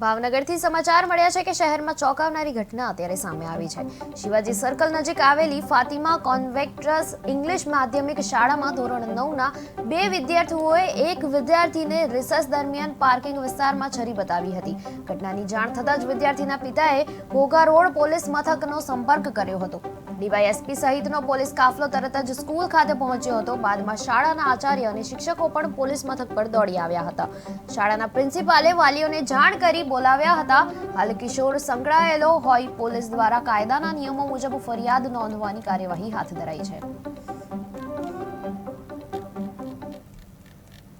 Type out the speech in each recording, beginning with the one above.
ભાવનગરથી સમાચાર મળ્યા છે કે શહેરમાં ચોંકાવનારી ઘટના અત્યારે સામે આવી છે. શિવાજી સર્કલ નજીક આવેલી ફાતિમા કોન્વેક્ટ્રસ ઇંગ્લિશ માધ્યમિક શાળામાં ધોરણ નવના બે વિદ્યાર્થીઓએ એક વિદ્યાર્થીને રિસર્ચ દરમિયાન પાર્કિંગ વિસ્તારમાં છરી બતાવી હતી. ઘટનાની જાણ થતાં જ વિદ્યાર્થીના પિતાએ ઘોઘા રોડ પોલીસ મથકનો સંપર્ક કર્યો હતો. ડીવાયએસપી સહિતનો પોલીસ કાફલો તરત જ સ્કૂલ ખાતે પહોંચ્યો હતો. બાદમાં શાળાના આચાર્ય અને શિક્ષકો પણ પોલીસ મથક પર દોડી આવ્યા હતા. શાળાના પ્રિન્સિપાલે વાલીઓને જાણ કરી બોલાવ્યા હતા. હાલ કિશોર સંકળાયેલો હોય પોલીસ દ્વારા કાયદાના નિયમો મુજબ ફરિયાદ નોંધવાની કાર્યવાહી હાથ ધરાઈ છે.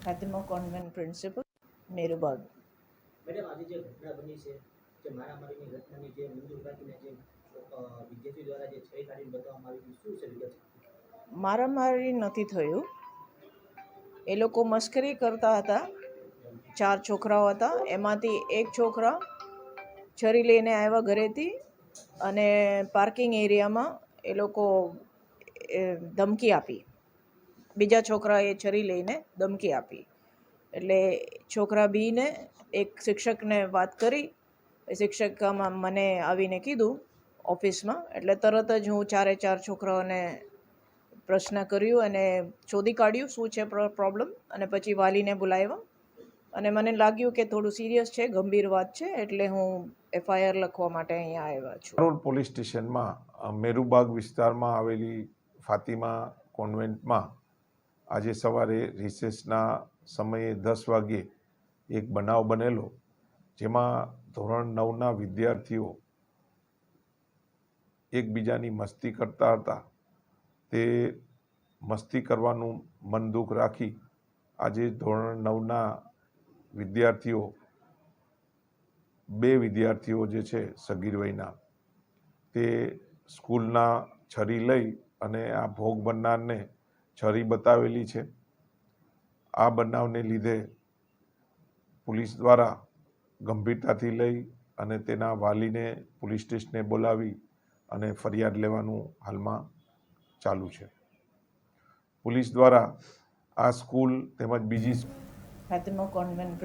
Fatima convent principal Merubag. Madam આજે જે ઘટના બની છે જે મારામારીની ઘટનાની જે મંજૂર કાકીને જે વિદ્યાર્થી દ્વારા મારામારી નથી થયું. એ લોકો મસ્કરી કરતા હતા. ચાર છોકરાઓ હતા. એમાંથી એક છોકરા છરી લઈને આવ્યા ઘરેથી અને પાર્કિંગ એરિયામાં એ લોકો ધમકી આપી. બીજા છોકરાએ છરી લઈને ધમકી આપી. એટલે છોકરા બીને એક શિક્ષકને વાત કરી. શિક્ષક મને આવીને કીધું ઓફિસમાં. એટલે તરત જ હું ચારે ચાર છોકરાઓને પ્રશ્ન કર્યું અને શોધી કાઢ્યું શું છે પ્રોબ્લેમ અને પછી વાલીને બોલાવ્યા. અને મને લાગ્યું કે થોડું સિરિયસ છે, ગંભીર વાત છે, એટલે હું એફઆઈઆર લખવા માટે અહીંયા આવ્યા છું. રોડ પોલીસ સ્ટેશનમાં મેરુબાગ વિસ્તારમાં આવેલી ફાતિમા કોન્વેન્ટમાં આજે સવારે રિસેસના સમયે દસ વાગ્યે એક બનાવ બનેલો, જેમાં ધોરણ નવના વિદ્યાર્થીઓ એકબીજાની મસ્તી કરતા હતા. તે મસ્તી કરવાનું મન દુઃખ રાખી આજે ધોરણ નવના વિદ્યાર્થીઓ, બે વિદ્યાર્થીઓ જે છે સગીર વયના તે સ્કૂલના છરી લઈ અને આ ભોગ બનનારને છરી બતાવેલી છે. આ બનાવને લીધે પોલીસ દ્વારા ગંભીરતાથી લઈ અને તેના વાલીને પોલીસ સ્ટેશને બોલાવી અને ફરિયાદ લેવાનું હાલમાં ચાલુ છે. પોલીસ દ્વારા આ સ્કૂલ તેમજ બીજી ફાતિમા કોન્વેન્ટ